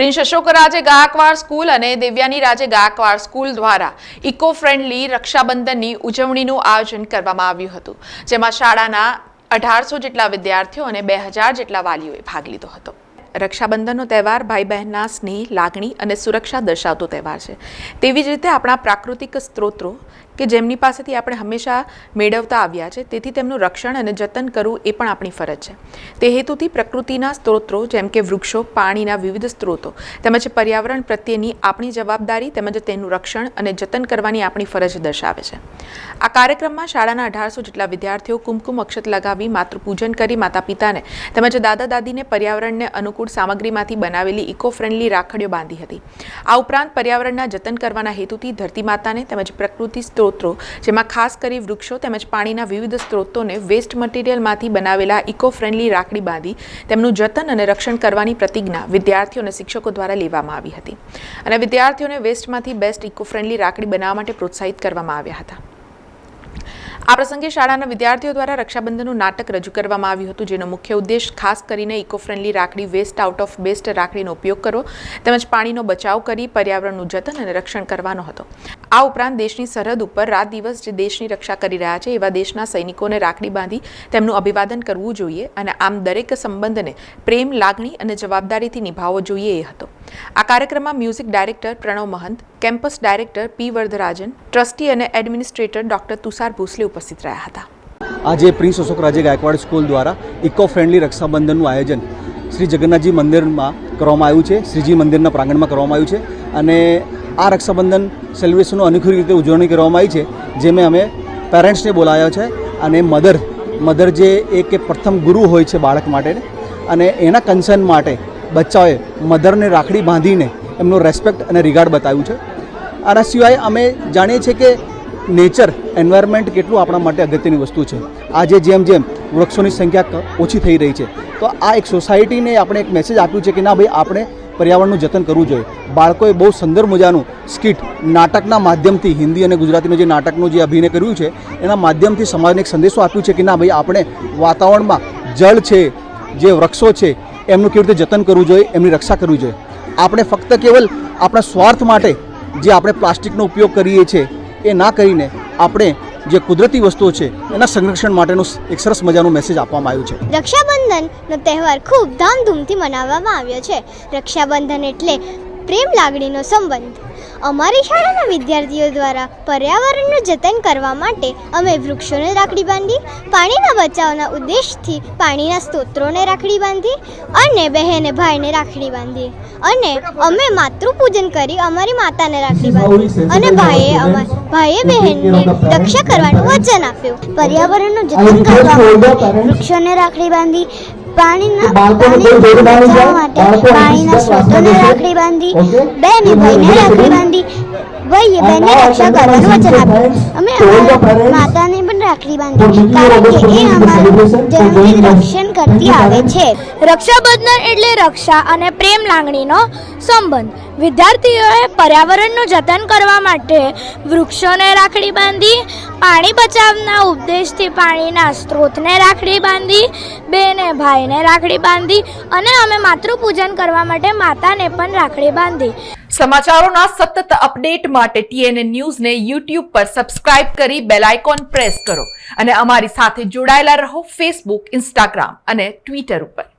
Prince Ashok Raje Gaekwad school અને Devyani Raje Gaekwad school દ્વારા eco friendly રક્ષાબંધનની ઉજવણીનું આયોજન કરવામાં આવ્યું હતું, જેમાં શાળાના અઢારસો જેટલા વિદ્યાર્થીઓ અને બે હજાર જેટલા વાલીઓએ ભાગ લીધો હતો. રક્ષાબંધનનો તહેવાર ભાઈ બહેનના સ્નેહ, લાગણી અને સુરક્ષા દર્શાવતો તહેવાર છે. તેવી જ રીતે આપણા પ્રાકૃતિક સ્ત્રોતો કે જેમની પાસેથી આપણે હંમેશા મેળવતા આવ્યા છે, તેથી તેમનું રક્ષણ અને જતન કરવું એ પણ આપણી ફરજ છે. તે હેતુથી પ્રકૃતિના સ્ત્રોતો, જેમ કે વૃક્ષો, પાણીના વિવિધ સ્ત્રોતો, તેમજ પર્યાવરણ પ્રત્યેની આપણી જવાબદારી તેમજ તેનું રક્ષણ અને જતન કરવાની આપણી ફરજ દર્શાવે છે. આ કાર્યક્રમમાં શાળાના અઢારસો જેટલા વિદ્યાર્થીઓ કુમકુમ અક્ષત લગાવી માતૃપૂજન કરી માતા પિતાને તેમજ દાદા દાદીને પર્યાવરણને અનુકૂળ સામગ્રીમાંથી બનાવેલી ઇકો ફ્રેન્ડલી રાખડીઓ બાંધી હતી. આ ઉપરાંત પર્યાવરણના જતન કરવાના હેતુથી ધરતી માતાને તેમજ પ્રકૃતિ સ્ત્રોતો, જેમાં ખાસ કરી વૃક્ષો તેમજ પાણીના વિવિધ સ્ત્રોતોને વેસ્ટ મટીરિયલમાંથી બનાવેલા ઇકો ફ્રેન્ડલી રાખડી બાંધી, તેમનું જતન અને રક્ષણ કરવાની પ્રતિજ્ઞા વિદ્યાર્થીઓ અને શિક્ષકો દ્વારા લેવામાં આવી હતી. અને વિદ્યાર્થીઓને વેસ્ટમાંથી બેસ્ટ ઇકો ફ્રેન્ડલી રાખડી બનાવવા માટે પ્રોત્સાહિત કરવામાં આવ્યા હતા. આ પ્રસંગે શાળાના વિદ્યાર્થીઓ દ્વારા રક્ષાબંધનનું નાટક રજૂ કરવામાં આવ્યું હતું, જેનો મુખ્ય ઉદ્દેશ ખાસ કરીને ઇકો ફ્રેન્ડલી રાખડી વેસ્ટ આઉટ ઓફ બેસ્ટ રાખડીનો ઉપયોગ કરવો, તેમજ પાણીનો બચાવ કરી પર્યાવરણનું જતન અને રક્ષણ કરવાનો હતો. આ ઉપરાંત દેશની સરહદ ઉપર રાત દિવસ જે દેશની રક્ષા કરી રહ્યા છે, એવા દેશના સૈનિકોને રાખડી બાંધી તેમનું અભિવાદન કરવું જોઈએ અને આમ દરેક સંબંધને પ્રેમ, લાગણી અને જવાબદારીથી નિભાવવો જોઈએ એ હતો. આ કાર્યક્રમમાં music director Pranav Mahant, campus director P Vardharajan, trustee અને એડમિનિસ્ટ્રેટર ડોક્ટર તુષાર ભોસલે ઉપસ્થિત રહ્યા હતા. આજે પ્રિન્સ અશોક રાજે ગાયકવાડ સ્કૂલ દ્વારા ઇકો ફ્રેન્ડલી રક્ષાબંધનનું આયોજન શ્રી જગન્નાથજી મંદિરમાં કરવામાં આવ્યું છે, શ્રીજી મંદિરના પ્રાંગણમાં કરવામાં આવ્યું છે અને આ રક્ષાબંધન સેલિબ્રેશનનું અનુકૂળ રીતે ઉજવણી કરવામાં આવી છે જેમાં અમે પેરેન્ટ્સને બોલાવ્યા છે અને મધર મધર જે એક પ્રથમ ગુરુ હોય છે બાળક માટે અને એના કન્સર્ન માટે બચ્ચાઓએ મધરને રાખડી બાંધીને એમનું રેસ્પેક્ટ અને રિગાર્ડ બતાવ્યું છે. આના સિવાય અમે જાણીએ છીએ કે નેચર એન્વાયરમેન્ટ કેટલું આપણા માટે અગત્યની વસ્તુ છે. આજે જેમ જેમ વૃક્ષોની સંખ્યા ઓછી થઈ રહી છે. તો આ એક સોસાયટીને આપણે એક મેસેજ આપ્યું છે કે ના ભાઈ, આપણે પર્યાવરણનું જતન કરવું જોઈએ. બાળકોએ બહુ સુંદર મજાનું સ્કિટ નાટકના માધ્યમથી, હિન્દી અને ગુજરાતીનું જે નાટકનું જે અભિનય કર્યું છે, એના માધ્યમથી સમાજને એક સંદેશો આપ્યો છે કે ના ભાઈ, આપણે વાતાવરણમાં જળ છે, જે વૃક્ષો છે, એમનું કેવી રીતે જતન કરવું જોઈએ, એમની રક્ષા કરવી જોઈએ. આપણે ફક્ત કેવલ આપણા સ્વાર્થ માટે જે આપણે પ્લાસ્ટિકનો ઉપયોગ કરીએ છીએ, એ ના કરીને આપણે જે કુદરતી વસ્તુઓ છે, એના સંરક્ષણ માટેનું એક સરસ મજાનું મેસેજ આપવામાં આવ્યું છે. રક્ષાબંધનનો તહેવાર ખૂબ ધામધૂમથી મનાવવામાં આવ્યો છે. રક્ષાબંધન એટલે પ્રેમ લાગણીનો સંબંધ. અમારી શાળાના વિદ્યાર્થીઓ દ્વારા પર્યાવરણનું જતન કરવા માટે અમે વૃક્ષોને રાખડી બાંધી, પાણીના બચાવના ઉદ્દેશથી પાણીના સ્ત્રોતોને રાખડી બાંધી અને બહેને ભાઈને રાખડી બાંધી. અને અમે માતૃપૂજન કરી અમારી માતાને રાખડી બાંધી. અને ભાઈએ અમા ભાઈએ બહેનને રક્ષા કરવાનું વચન આપ્યું. પર્યાવરણનું જતન કરવા વૃક્ષોને રાખડી બાંધી પાણીના પાણી માટે પાણીના સ્ત્રોતોને રાખડી બાંધી બેને ભાઈને રાખડી બાંધી ભાઈએ બેનને રક્ષા કરવાનું વચન આપ્યું. અમે અમારા માતાને પણ રાખડી બાંધી કારણ કે એ અમારું જન્મથી રક્ષણ કરતી આવે છે. રક્ષાબંધન એટલે રક્ષા અને પ્રેમ લાગણીનો સંબંધ. વિદ્યાર્થીઓએ પર્યાવરણનું જતન કરવા માટે વૃક્ષોને રાખડી બાંધી, પાણી બચાવના ઉપદેશથી પાણીના સ્ત્રોતને રાખડી બાંધી, બેને ભાઈને રાખડી બાંધી અને અમે માતૃપૂજન કરવા માટે માતાને પણ રાખડી બાંધી. સમાચારોના સતત અપડેટ માટે ટીએનએ ન્યૂઝને યુટ્યુબ પર સબસ્ક્રાઇબ કરી બેલ આઇકોન પ્રેસ કરો અને અમારી સાથે જોડાયેલા રહો ફેસબુક, ઇન્સ્ટાગ્રામ અને ટ્વિટર ઉપર.